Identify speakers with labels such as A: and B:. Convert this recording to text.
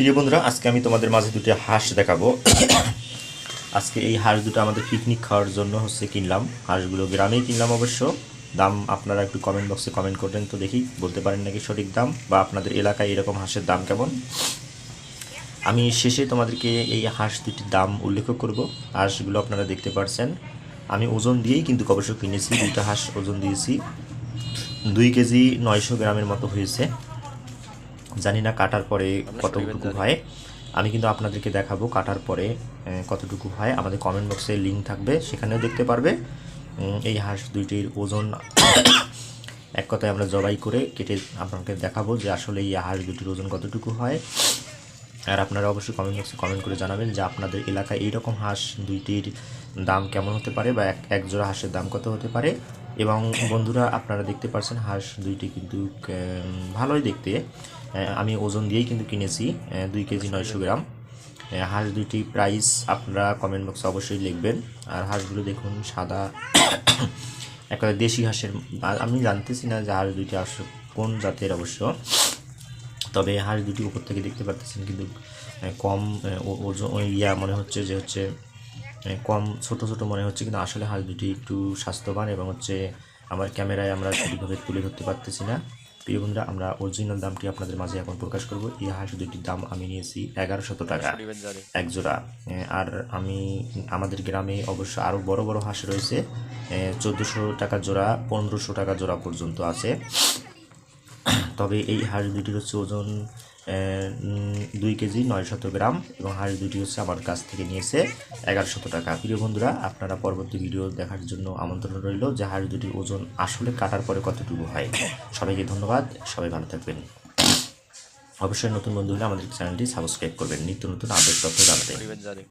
A: প্রিয় বন্ধুরা, আজকে আমি তোমাদের মাঝে দুটো হাঁস দেখাবো। আজকে এই হাঁস দুটো আমাদের পিকনিক খাওয়ার জন্য হচ্ছে কিনলাম। হাঁসগুলো গ্রামেই কিনলাম অবশ্য। দাম আপনারা একটু কমেন্ট বক্সে কমেন্ট করবেন তো দেখি, বলতে পারেন নাকি সঠিক দাম বা আপনাদের এলাকায় এরকম হাঁসের দাম কেমন। আমি শেষে তোমাদেরকে এই হাঁস দুটির দাম উল্লেখ করব। হাঁসগুলো আপনারা দেখতে পারছেন। আমি ওজন দিয়েই কিন্তু অবশ্য কিনেছি, দুইটা হাঁস ওজন দিয়েছি। দুই কেজি নয়শো গ্রামের মতো হয়েছে। জানি না কাটার পরে কতটুকু হয়। আমি কিন্তু আপনাদেরকে দেখাবো কাটার পরে কতটুকু হয়। আমাদের কমেন্ট বক্সে লিঙ্ক থাকবে সেখানেও দেখতে পারবে। এই হাঁস দুইটির ওজন এক কথায় আমরা জবাই করে কেটে আপনাকে দেখাবো যে আসলে এই হাঁস দুটির ওজন কতটুকু হয়। আর আপনারা অবশ্যই কমেন্ট বক্সে কমেন্ট করে জানাবেন যে আপনাদের এলাকায় এইরকম হাঁস দুইটির দাম কেমন হতে পারে বা এক এক জোড়া হাঁসের দাম কত হতে পারে। এবং বন্ধুরা আপনারা দেখতে পাচ্ছেন হাঁস দুইটি কিন্তু ভালোই দেখতে। আমি ওজন দিয়েই কিন্তু কিনেছি দুই কেজি নয়শো গ্রাম। হাঁস দুইটি প্রাইস আপনারা কমেন্ট বক্সে অবশ্যই লিখবেন। আর হাঁসগুলো দেখুন, সাদা। একটা দেশি হাঁসের আমি জানতেছি না যে হাঁস দুইটি আসলে কোন জাতের অবশ্য। তবে হাঁস দুটি উপর থেকে দেখতে পারতেছেন কিন্তু কম ওজন ইয়া মনে হচ্ছে যে হচ্ছে কম, ছোট ছোট মনে হচ্ছে কিন্তু আসলে হাঁস দুটি একটু স্বাস্থ্যবান এবং হচ্ছে আমার ক্যামেরায় আমরা সঠিকভাবে তুলে ধরতে পারতেছি না। প্রিয় বন্ধুরা আমরা অরিজিনাল দামটি আপনাদের মাঝে এখন প্রকাশ করব। এই হাঁস দুটির দাম আমি নিয়েছি এগারোশত টাকা। এক জোড়া। আর আমি আমাদের গ্রামে অবশ্য আরও বড় বড় হাঁস রয়েছে। চোদ্দোশো টাকা জোড়া পনেরোশো টাকা জোড়া পর্যন্ত আছে। তবে এই হাঁস দুটির হচ্ছে ওজন দুই কেজি নয় শত গ্রাম এবং হাঁড়ি দুটি হচ্ছে আমার কাছ থেকে নিয়েছে, এগারোশত টাকা। প্রিয় বন্ধুরা, আপনারা পরবর্তী ভিডিও দেখার জন্য আমন্ত্রণ রইল যে হাঁড়ি দুটির ওজন আসলে কাটার পরে কতটুকু হয়। সবাইকে ধন্যবাদ, সবাই ভালো থাকবেন। অবশ্যই নতুন বন্ধু হলে আমাদের চ্যানেলটি সাবস্ক্রাইব করবেন, নিত্য নতুন আপডেট তথ্য জানাতে।